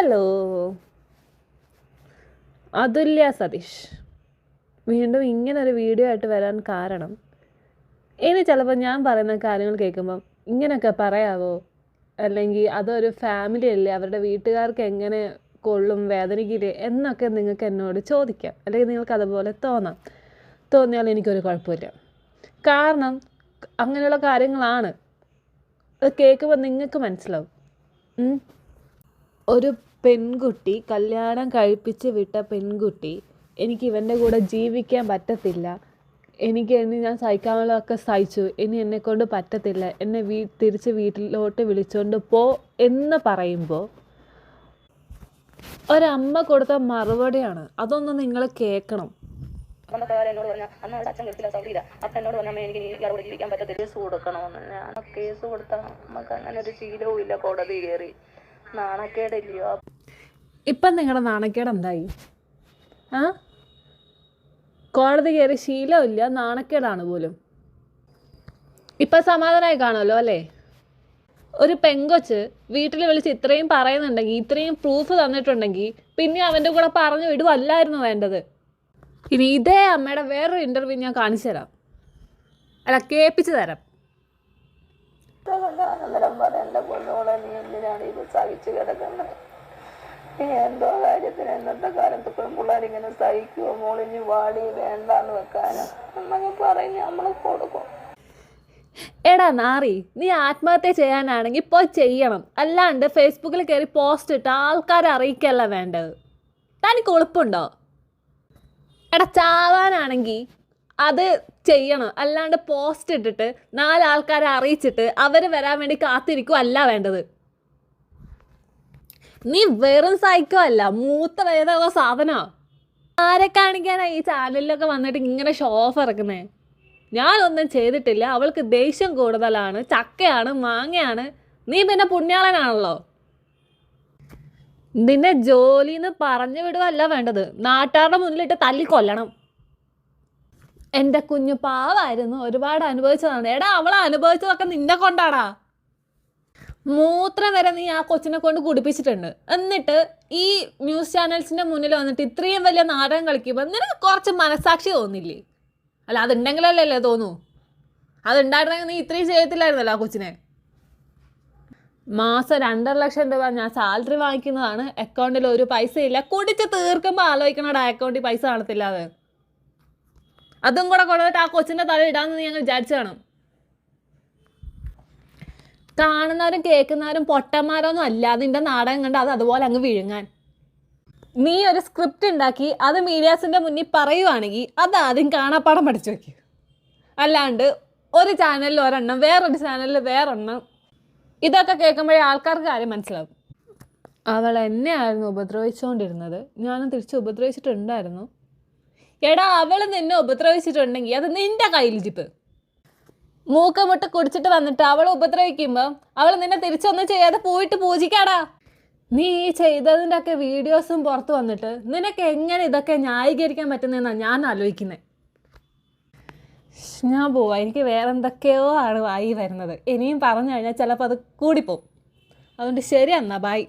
Hello അതുല്യ സതീഷ്. വീണ്ടും ഇങ്ങനെ ഒരു വീഡിയോ ആയിട്ട് വരാൻ കാരണം. ഇനി ചിലപ്പോൾ ഞാൻ പറയുന്ന കാര്യങ്ങൾ കേൾക്കുമ്പം ഇങ്ങനെയൊക്കെ പറയാവോ? അല്ലെങ്കിൽ അതൊരു ഫാമിലി അല്ലേ? അവരുടെ വീട്ടുകാർക്ക് എങ്ങനെ കൊള്ളും വേദനിക്കില്ലേ? എന്നൊക്കെ നിങ്ങൾക്ക് എന്നോട് ചോദിക്കാം. അല്ലെങ്കിൽ നിങ്ങൾക്ക് അതുപോലെ തോന്നാം. തോന്നിയാൽ എനിക്കൊരു കുഴപ്പമില്ല. കാരണം അങ്ങനെയുള്ള കാര്യങ്ങളാണ്. അത് കേൾക്കുമ്പോൾ നിങ്ങൾക്ക് മനസ്സിലാവും. ഒരു പെൺകുട്ടി കല്യാണം കഴിപ്പിച്ച് വിട്ട പെൺകുട്ടി എനിക്ക് ഇവന്റെ കൂടെ ജീവിക്കാൻ പറ്റത്തില്ല. എനിക്ക് ഇനി ഞാൻ സഹിക്കാനുള്ളതൊക്കെ സഹിച്ചു. ഇനി എന്നെ കൊണ്ട് പറ്റത്തില്ല. എന്നെ വീ തിരിച്ച് വീട്ടിലോട്ട് വിളിച്ചുകൊണ്ട് പോ എന്ന് പറയുമ്പോൾ ഒരമ്മ കൊടുത്ത മറുപടിയാണ്. അതൊന്ന് നിങ്ങൾ കേൾക്കണം. അന്നത്തെ എന്നോട് പറഞ്ഞ അന്ന് അവിടെ അച്ഛൻ ഗൾഫിലെ സൗദിയില്ല അപ്പൊ എന്നോട് പറഞ്ഞ അമ്മ എനിക്ക് കൂടെ ജീവിക്കാൻ പറ്റത്തില്ല. കേസ് കൊടുക്കണമെന്ന്. ഞാൻ കേസ് കൊടുത്താൽ നമുക്ക് അങ്ങനെ ഒരു ശീലവും ഇല്ല കോടതി കയറി. നാണക്കേടില്ലയോ? ഇപ്പം നിങ്ങളുടെ നാണക്കേട് എന്തായി? ആ? കോടതി കയറി ശീലമില്ല നാണക്കേടാണ് പോലും. ഇപ്പം സമാധാനമായി കാണുമല്ലോ അല്ലേ? ഒരു പെങ്കൊച്ച് വീട്ടിൽ വിളിച്ച് ഇത്രയും പറയുന്നുണ്ടെങ്കിൽ ഇത്രയും പ്രൂഫ് തന്നിട്ടുണ്ടെങ്കിൽ പിന്നെ അവന്റെ കൂടെ പറഞ്ഞു വിടുവല്ലായിരുന്നു വേണ്ടത്. ഇനി ഇതേ അമ്മയുടെ വേറൊരു ഇന്റർവ്യൂ ഞാൻ കാണിച്ചു തരാം. അല്ല കേൾപ്പിച്ച് തരാം. അന്നേരം പറയാം എന്റെ പൊന്നോളെ നീ എന്തിനാണ് ഇത് സഹിച്ചു കിടക്കുന്നത് എന്തോ കാര്യത്തിന് ഇന്നത്തെ കാലത്ത് പെൺപിള്ളേരിങ്ങനെ സഹിക്കുമോ മോളിഞ്ഞ് വാടി വേണ്ടാന്ന് വെക്കാനോ? എന്നൊക്കെ പറഞ്ഞ് നമ്മൾ കൊടുക്കും. എടാ നാറി നീ ആത്മഹത്യ ചെയ്യാനാണെങ്കിൽ ഇപ്പോൾ ചെയ്യണം. അല്ലാണ്ട് ഫേസ്ബുക്കിൽ കയറി പോസ്റ്റ് ഇട്ട് ആൾക്കാരെ അറിയിക്കല്ല വേണ്ടത്. തനിക്ക് എളുപ്പമുണ്ടോ എടാ ചാവാനാണെങ്കിൽ അത് ചെയ്യണം. അല്ലാണ്ട് പോസ്റ്റ് ഇട്ടിട്ട് നാലാൾക്കാരെ അറിയിച്ചിട്ട് അവർ വരാൻ വേണ്ടി കാത്തിരിക്കുക അല്ല വേണ്ടത്. നീ വെറും സൈക്കോ അല്ല മൂത്ത വേദമുള്ള സാധന. ആരെ കാണിക്കാനാണ് ഈ ചാനലിലൊക്കെ വന്നിട്ട് ഇങ്ങനെ ഷോ ഓഫ് ഇറക്കുന്നേ? ഞാനൊന്നും ചെയ്തിട്ടില്ല അവൾക്ക് ദേഷ്യം കൂടുതലാണ് ചക്കയാണ് മാങ്ങയാണ്. നീ പിന്നെ പുണ്യാളനാണല്ലോ. നിന്നെ ജോലി എന്ന് പറഞ്ഞു വിടുവല്ല വേണ്ടത്. നാട്ടാരുടെ മുന്നിലിട്ട് തല്ലി കൊല്ലണം. എന്റെ കുഞ്ഞു പാവായിരുന്നു ഒരുപാട് അനുഭവിച്ചതാണ്. എടാ അവൾ അനുഭവിച്ചതൊക്കെ നിന്നെ കൊണ്ടാടാ. മൂത്രം വരെ നീ ആ കൊച്ചിനെ കൊണ്ട് കുടിപ്പിച്ചിട്ടുണ്ട്. എന്നിട്ട് ഈ ന്യൂസ് ചാനൽസിന്റെ മുന്നിൽ വന്നിട്ട് ഇത്രയും വലിയ നാടകം കളിക്കുമ്പോൾ നിനക്ക് കുറച്ച് മനസാക്ഷി തോന്നില്ലേ? അല്ല അതുണ്ടെങ്കിലല്ലേ തോന്നൂ? അതുണ്ടായിരുന്നെങ്കിൽ നീ ഇത്രയും ചെയ്യത്തില്ലായിരുന്നല്ലോ ആ കൊച്ചിനെ. മാസം രണ്ടര ലക്ഷം രൂപ ഞാൻ സാലറി വാങ്ങിക്കുന്നതാണ്. അക്കൗണ്ടിൽ ഒരു പൈസ ഇല്ല കുടിച്ച് തീർക്കുമ്പോൾ ആലോചിക്കണടാ അക്കൗണ്ടിൽ പൈസ കാണത്തില്ല അത് കൂടെ കൊണ്ടുവന്നിട്ട് ആ കൊച്ചിന്റെ തല ഇടാമെന്ന് ഞങ്ങൾ വിചാരിച്ചു കാണും. കാണുന്നവരും കേൾക്കുന്നവരും പൊട്ടന്മാരൊന്നും അല്ല. നിന്റെ നാടകം കണ്ട് അത് അതുപോലെ അങ്ങ് വിഴുങ്ങാൻ. നീ ഒരു സ്ക്രിപ്റ്റ് ഉണ്ടാക്കി അത് മീഡിയാസിന്റെ മുന്നിൽ പറയുവാണെങ്കിൽ അത് ആദ്യം കാണാപ്പാടം പഠിച്ചു വയ്ക്കുക അല്ലാണ്ട് ഒരു ചാനലിൽ ഒരെണ്ണം വേറൊരു ചാനലിൽ വേറൊരെണ്ണം. ഇതൊക്കെ കേൾക്കുമ്പോഴേ ആൾക്കാർക്ക് കാര്യം മനസ്സിലാവും. അവൾ എന്നെയായിരുന്നു ഉപദ്രവിച്ചുകൊണ്ടിരുന്നത് ഞാനും തിരിച്ച് ഉപദ്രവിച്ചിട്ടുണ്ടായിരുന്നു. എടാ അവൾ നിന്നെ ഉപദ്രവിച്ചിട്ടുണ്ടെങ്കിൽ അത് നിന്റെ കയ്യിൽ ജിപ്പ് മൂക്ക കുടിച്ചിട്ട് വന്നിട്ട് അവൾ ഉപദ്രവിക്കുമ്പോൾ അവൾ നിന്നെ തിരിച്ചൊന്നും ചെയ്യാതെ പോയിട്ട് പൂജിക്കാടാ. നീ ഈ ചെയ്തതിന്റെ ഒക്കെ വീഡിയോസും പുറത്ത് വന്നിട്ട് നിനക്ക് എങ്ങനെ ഇതൊക്കെ ന്യായീകരിക്കാൻ പറ്റുന്നതെന്നാണ് ഞാൻ ആലോചിക്കുന്നത് ഞാൻ പോവാ. എനിക്ക് വേറെ എന്തൊക്കെയോ ആണ് വായി വരുന്നത്. ഇനിയും പറഞ്ഞു കഴിഞ്ഞാൽ ചിലപ്പോൾ അത് കൂടിപ്പോവും. അതുകൊണ്ട് ശരി എന്നാ ബൈ.